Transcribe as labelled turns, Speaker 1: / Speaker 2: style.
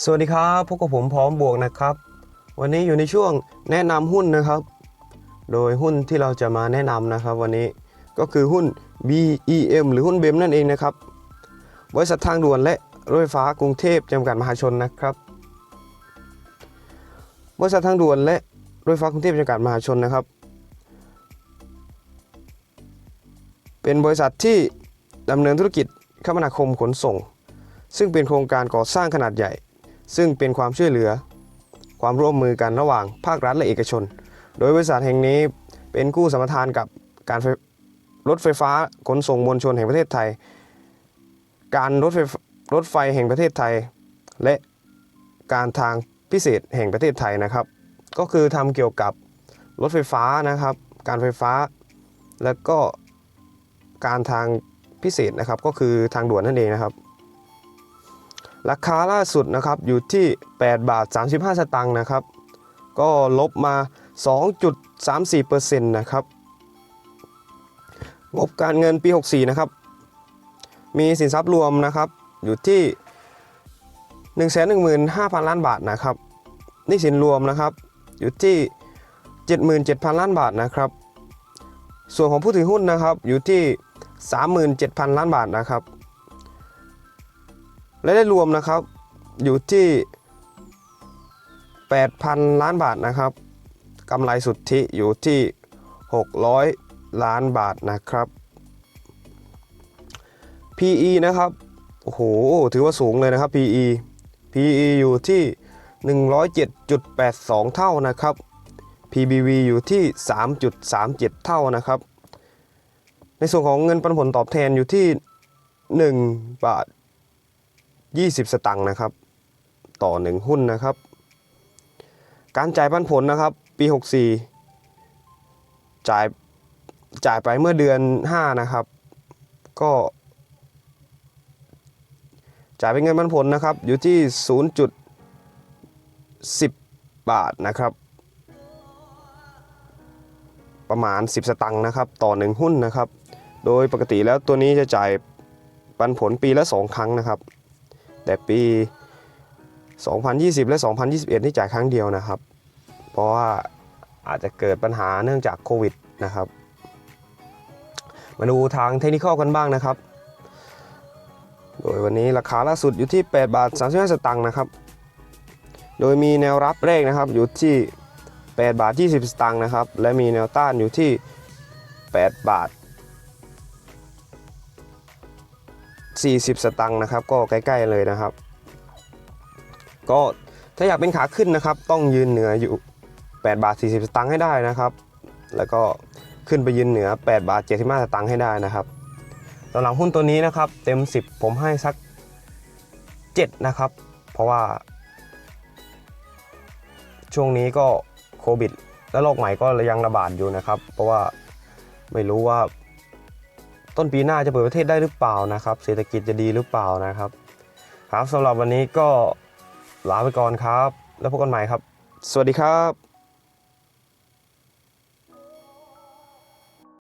Speaker 1: สวัสดีครับพบกับผมพร้อมบวกนะครับ วันนี้อยู่ในช่วงแนะนำหุ้นนะครับ โดยหุ้นที่เราจะมาแนะนำนะครับ วันนี้ก็คือหุ้น BEM หรือหุ้นเบมนั่นเองนะครับบริษัททางด่วนและรถไฟฟ้ากรุงเทพจำกัดมหาชนนะครับบริษัททางด่วนและรถไฟฟ้ากรุงเทพจำกัดมหาชนนะครับ เป็นบริษัทที่ดำเนินธุรกิจคมนาคมขนส่ง ซึ่งเป็นโครงการก่อสร้างขนาดใหญ่ ซึ่งเป็นความช่วยเหลือ ความร่วมมือกันระหว่างภาครัฐและเอกชน โดยบริษัทแห่งนี้เป็นกู้สมปทานกับการรถไฟฟ้าขนส่งมวลชนแห่งประเทศไทย การรถไฟรถไฟแห่งประเทศไทย และการทางพิเศษแห่งประเทศไทยนะครับ ก็คือทำเกี่ยวกับรถไฟฟ้านะครับ การไฟฟ้า และก็การทางพิเศษนะครับ ก็คือทางด่วนนั่นเองนะครับ ราคาล่าสุดนะครับอยู่ที่ 8 บาท 35 สตางค์นะครับ ก็ลบมา 2.34%นะครับงบการเงินปี 64 นะครับ มีสินทรัพย์รวมนะครับ อยู่ที่ 115,000 ล้านบาทนะครับนี่สินรวมนะครับ อยู่ที่ 77,000 ล้านบาทนะครับ ส่วนของผู้ถือหุ้นนะครับอยู่ที่ 37,000 ล้านบาทนะครับ และได้รวมนะครับอยู่ที่ 8,000 ล้านบาทนะครับกำไรสุทธิอยู่ที่ 600 ล้านบาทนะครับ PE นะครับโอ้โหถือว่าสูงเลยนะครับ PE PE อยู่ที่ 107.82 เท่านะครับ PBV อยู่ที่ 3.37 เท่านะครับ ในส่วนของเงินปันผลตอบแทนอยู่ที่ 1 บาท 20 สตังค์นะครับ ต่อ 1 หุ้นนะครับ การจ่ายปันผลนะครับปี 64 จ่ายจ่ายไปเมื่อเดือน 5 นะครับ ก็ จ่ายเป็นเงินปันผลนะครับ อยู่ที่ 0.10 บาทนะครับ ประมาณ 10 สตังค์นะครับ ต่อ 1 หุ้นนะครับ โดยปกติแล้วตัวนี้จะจ่ายปันผลปีละ 2 ครั้งนะครับ แต่ปี 2020 และ 2021 นี่จ่ายครั้งเดียวนะครับ เพราะว่าอาจจะเกิดปัญหาเนื่องจากโควิดนะครับ มาดูทางเทคนิคกันบ้างนะครับ โดยวันนี้ราคาล่าสุดอยู่ที่ 8 บาท 35 สตางค์นะครับ โดยมีแนวรับแรกนะครับอยู่ที่ 8 บาท 20 สตางค์นะครับ และมีแนวต้านอยู่ที่ 8 บาท 40 สตังค์นะครับ ก็ใกล้ ๆ เลยนะครับ ก็ถ้าอยากเป็นขาขึ้นนะครับ ต้องยืนเหนืออยู่ 8 บาท 40 สตังค์ให้ได้นะครับ แล้วก็ขึ้นไปยืนเหนือ 8 บาท 75 สตังค์ให้ได้นะครับสำหรับหุ้นตัวนี้นะครับ เต็ม 10 ผมให้สัก 7 นะครับ เพราะว่า ช่วงนี้ก็โควิดและโรคใหม่ก็ยังระบาดอยู่นะครับ เพราะว่าไม่รู้ว่า ต้นปีหน้าจะเปิดประเทศได้หรือเปล่านะครับ เศรษฐกิจจะดีหรือเปล่านะครับ ครับสำหรับวันนี้ก็ลาไปก่อนครับ แล้วพบกันใหม่ครับ สวัสดีครับ